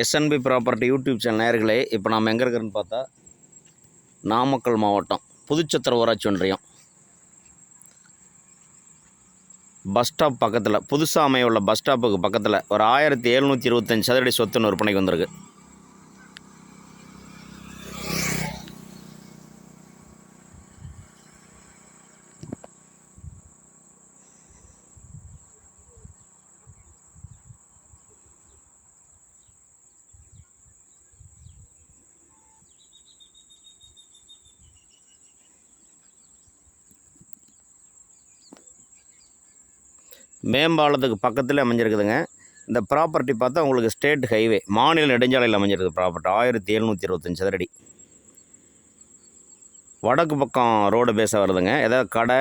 SNP property YouTube channel நேர்களே இப்போ நாம் எங்கே இருக்கிறோன்னு பார்த்தா நாமக்கல் மாவட்டம் புதுச்சத்திர ஊராட்சி ஒன்றியம். பஸ் ஸ்டாப் பக்கத்தில் புதுசாக அமைய உள்ள பஸ் ஸ்டாப்புக்கு பக்கத்தில் ஒரு ஆயிரத்தி எழுநூற்றி இருபத்தஞ்சி சதுரடி சொத்துன்னு விற்பனைக்கு வந்திருக்கு. மேம்பாலத்துக்கு பக்கத்தில் அமைஞ்சிருக்குதுங்க. இந்த ப்ராப்பர்ட்டி பார்த்தா உங்களுக்கு ஸ்டேட் ஹைவே மாநில நெடுஞ்சாலையில் அமைஞ்சிருக்கு ப்ராப்பர்ட்டி ஆயிரத்தி எழுநூற்றி இருபத்தஞ்சி சதுரடி. வடக்கு பக்கம் ரோடு பேச வருதுங்க. ஏதாவது கடை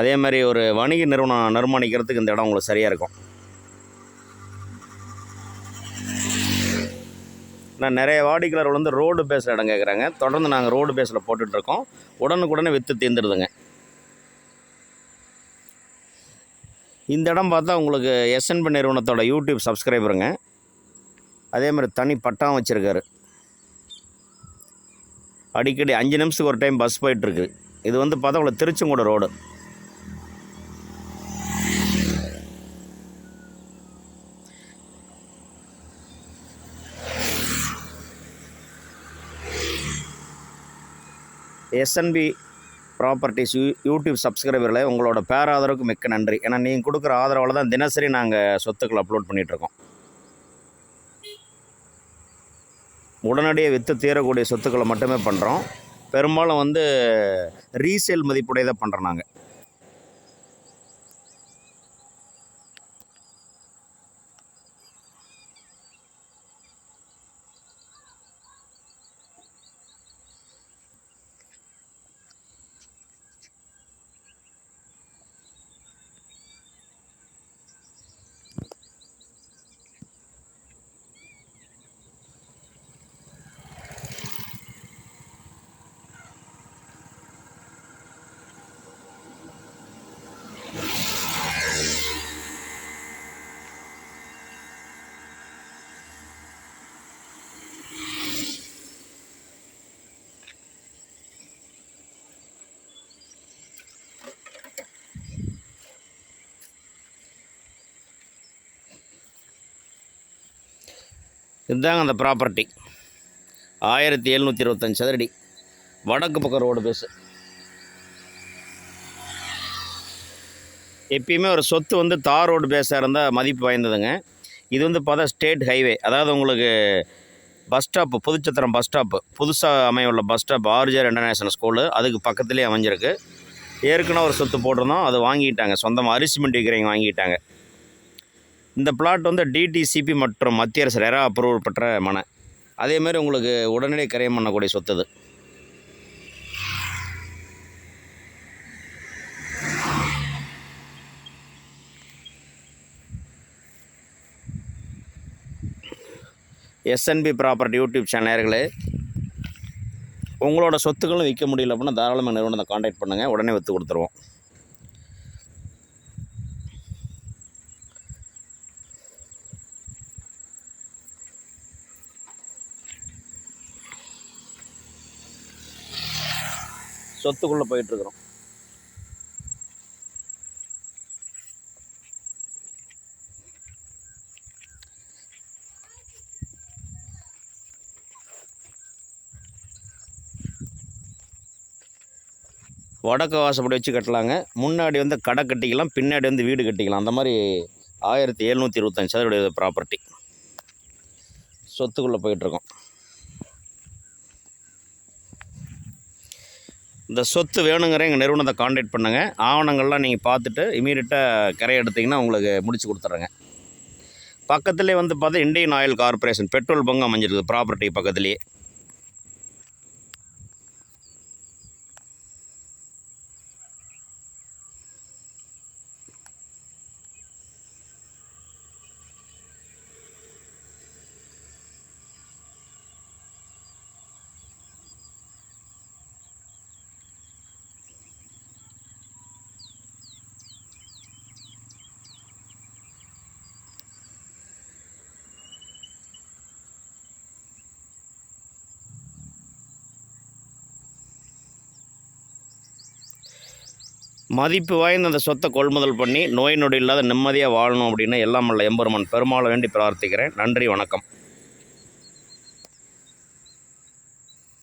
அதே மாதிரி ஒரு வணிக நிறுவனம் நிர்மாணிக்கிறதுக்கு இந்த இடம் உங்களுக்கு சரியாக இருக்கும். நான் நிறைய வாடிக்கையாளர்கள் வந்து ரோடு பேஸில் இடம் கேட்குறாங்க தொடர்ந்து நாங்கள் ரோடு பேஸில் போட்டுட்ருக்கோம் உடனுக்குடனே விற்று தீர்ந்துடுதுங்க இந்த இடம் பார்த்தா உங்களுக்கு எஸ்என்பி நிறுவனத்தோட யூடியூப் சப்ஸ்கிரைபருங்க அதே மாதிரி தனி பட்டம் வச்சுருக்காரு. அடிக்கடி அஞ்சு நிமிஷத்துக்கு ஒரு டைம் பஸ் போயிட்டுருக்கு. இது வந்து பார்த்தா உங்களுக்கு Tiruchengode road SNP properties you YouTube சப்ஸ்கிரைபர்களை உங்களோட பேராதரவுக்கு மிக்க நன்றி. ஏன்னா நீங்கள் கொடுக்குற ஆதரவால் தான் தினசரி நாங்கள் சொத்துக்களை அப்லோட் பண்ணிகிட்ருக்கோம் உடனடியாக விற்று தீரக்கூடிய சொத்துக்களை மட்டுமே பண்ணுறோம் பெரும்பாலும் வந்து ரீசேல் மதிப்புடையதை பண்ணுறோம் நாங்கள் இதுதாங்க அந்த ப்ராப்பர்ட்டி ஆயிரத்தி எழுநூற்றி இருபத்தஞ்சி சதுரடி. வடக்கு பக்கம் ரோடு பேஸு எப்பயுமே ஒரு சொத்து வந்து தார் ரோடு பேஸாக இருந்தால் மதிப்பு வாய்ந்ததுங்க. இது வந்து பார்த்தா ஸ்டேட் ஹைவே அதாவது உங்களுக்கு bus stop Pudhuchathiram bus stop புதுசாக அமையுள்ள bus stop RGR international school அதுக்கு பக்கத்துலேயே அமைஞ்சிருக்கு. ஏற்கனவே ஒரு சொத்து போட்டிருந்தோம் அது வாங்கிட்டாங்க. சொந்தமாக அரிசிமெண்ட் விற்கிறவங்க வாங்கிட்டாங்க. இந்த பிளாட் வந்து டிடிசிபி மற்றும் மத்திய அரசு ரெரா அப்ரூவல் பெற்ற மனை. அதேமாரி உங்களுக்கு உடனடி கரையம் பண்ணக்கூடிய சொத்து அது. எஸ்என்பி ப்ராப்பர்ட்டி யூடியூப் சேனலர்களே உங்களோட சொத்துக்களும் விற்க முடியல அப்படின்னா தாராளமாக நிறுவனத்தை காண்டாக்ட் பண்ணுங்கள் உடனே விற்று கொடுத்துருவோம். சொத்துக்குள்ளே போயிட்டுருக்குறோம். வடக்கு வாசப்படி வச்சு கட்டலாங்க. முன்னாடி வந்து கடை கட்டிக்கலாம் பின்னாடி வந்து வீடு கட்டிக்கலாம். அந்த மாதிரி ஆயிரத்தி எழுநூற்றி இருபத்தஞ்சி சதவீத ப்ராப்பர்ட்டி சொத்துக்குள்ளே போயிட்டுருக்கோம். இந்த சொத்து வேணுங்கிற எங்கள் நிறுவனத்தை காண்டாக்ட் பண்ணுங்கள் ஆவணங்கள்லாம் நீங்கள் பார்த்துட்டு இமீடியட்டாக கரை எடுத்திங்கன்னா உங்களுக்கு முடிச்சு கொடுத்துட்றேங்க பக்கத்துலேயே வந்து பார்த்தா Indian oil corporation petrol bunk அமைஞ்சிருக்கு ப்ராப்பர்ட்டி பக்கத்துலேயே. மதிப்பு வாய்ந்த அந்த சொத்தை கொள்முதல் பண்ணி நோய் நொடி இல்லாத நிம்மதியாக வாழணும் அப்படின்னு எல்லாம் வல்ல எம்பெருமான் பெருமாளை வேண்டி பிரார்த்திக்கிறேன். நன்றி வணக்கம்.